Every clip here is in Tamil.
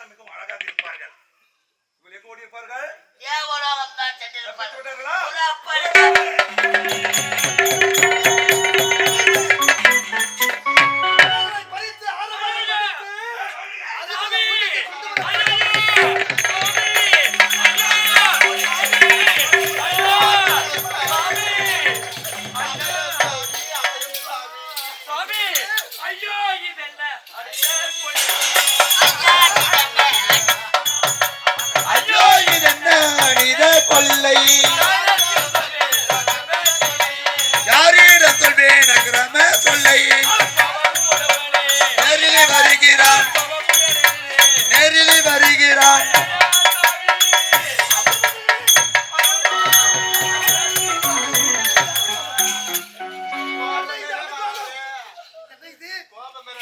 தான் மிகவும் அழகாக இருப்பார்கள் இவர்கள் எங்க ஓடி இருப்பார்கள் தேவலோகம் தான் கோபம் பேர்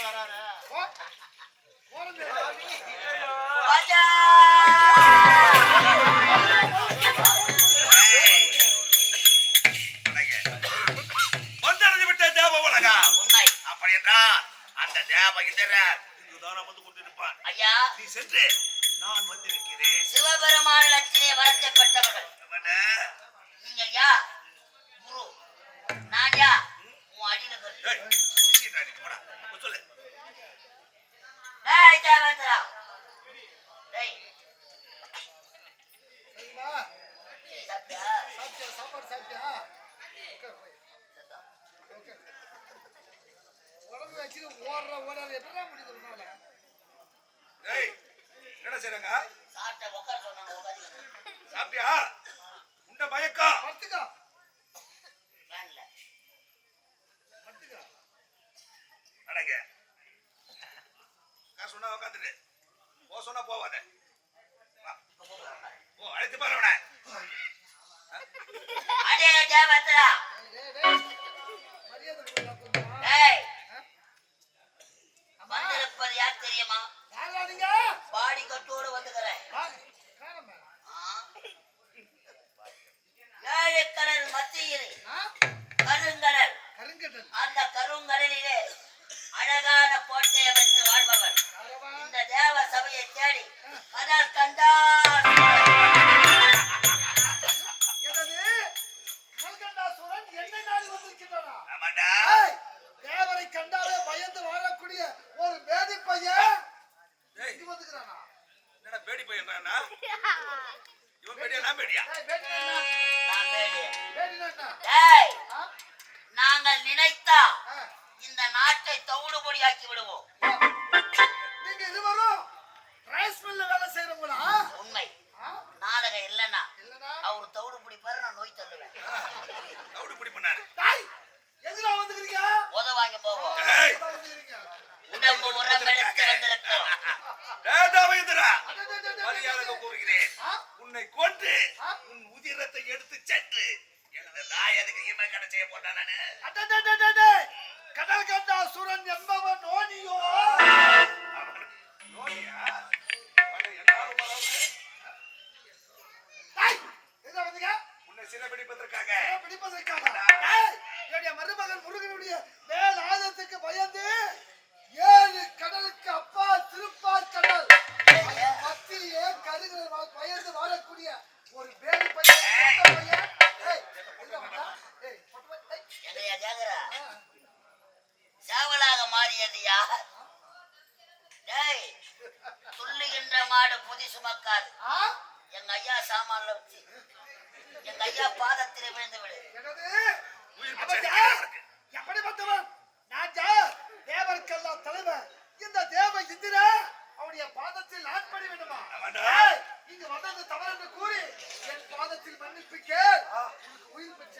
என்றால் அந்த தேவ இந்திரர் இதுதான் வந்து கொண்டிருப்பான் ஐயா, நீ சென்று நான் வந்திருக்கிறேன் சிவபெருமான் லட்சுமி வரத்தை பெற்றவர்கள் நீங்க யா குரு நான் யா உன் அடிநகர் கரு. ஏய், சிஷியன்டா நீ, போடா. போய் சொல்லு டேய் தேவேந்திரா. டேய், சரிங்களா டீ சாப்பிட்டியா? சாப்பிட்டியா சாப்பாடு சாப்பிட்டியா உட்காரு போய். உட்காரு. உடம்பு வச்சுட்டு ஓடுற ஓடாத. எப்படா முடியுது உன்னால? ஏய் என்ன செய்றாங்க? சாப்பிட்ட உட்கார சொன்னாங்க, உட்காருங்க. சாப்பிட்டியா? உண்ட மயக்கம் படுத்துக்கோ. வேன்ல. படுத்துக்கோ. நடங்க நான் சொன்னா உட்காந்துட்டு போ சொன்னா போவாத. ஓ அழைத்து பாரு அவனை அடே தேவேந்திரா. டேய், டேய், டேய். மரியாதை கொடுடா கொஞ்சம். டேய், ஆ? அம்மா, வந்திருப்பது யார் தெரியுமா யாரா நீங்க? பாடி கட்டோடு வந்துக்கிறேன் வா, காணோமே. ஏழு கடல் மத்தியில்? கருங்கடல். அந்த கருங்கடலிலே அழகான கோட்டையை வைத்து வாழ்பவர்? இந்த தேவ சபையை தேடி? ஆமாண்டா. ஏய், தேவரை கண்டாலே பயந்து வாழக்கூடிய ஒரு வேதி பையன் பேடி பையன்றானா இவன் பேடியா நான் பேடியா? நாங்கள் நினைத்தா. இந்த நாட்டை தவிடு பொடியாக்கி விடுவோம் நீங்க இருவரும் ரைஸ் மில்ல வேலை செய்யறவங்களா உண்மை? நாடகம் இல்லைன்னா இல்லனா அவர் தவிடு பிடிப்பாரு நான் நோய் தள்ளுவேன். ரவுடி பிடி பண்ணாரு. டாய் எதுல வந்துக்கிறீங்க? உத வாங்கி போவோம். உடம்பு உரமெடுத்து வந்திருக்கிறோம். மரியாதை. கூறுகிறேன்? உன்னை கொன்று ஆ? உன் உதிரத்தை எடுத்து சென்று எனது தாயனுக்கு இமை கடை செய்ய போட்டான் நானு. கடல் கண்டா சுரன் என்பவன் நோனியோ இதை பிடிப்பதற்காக. டேய், என்னுடைய மருமகன் முருகனுடைய மேல் ஆயுதத்துக்கு பயந்து ஏழு கடலுக்கு அப்பா திருப்பார் கடல். சேவலாக மாறியது யார் டேய் துள்ளுகின்ற மாடு புதி சுமக்காது. எங்க ஐயா சாமான்ல வச்சு. எங்க ஐயா பாதத்தில் விழுந்து விடு. எப்படி பார்த்தவன் ராஜா தேவருக்கெல்லாம் தலைவர் இந்த தேவ இந்திரா அவனுடைய பாதத்தில் ஆட்படி வேண்டுமா? இங்கு வந்தது தவறு என்று கூறி என் பாதத்தில் மன்னிப்பு கேள். உயிர் பெற்ற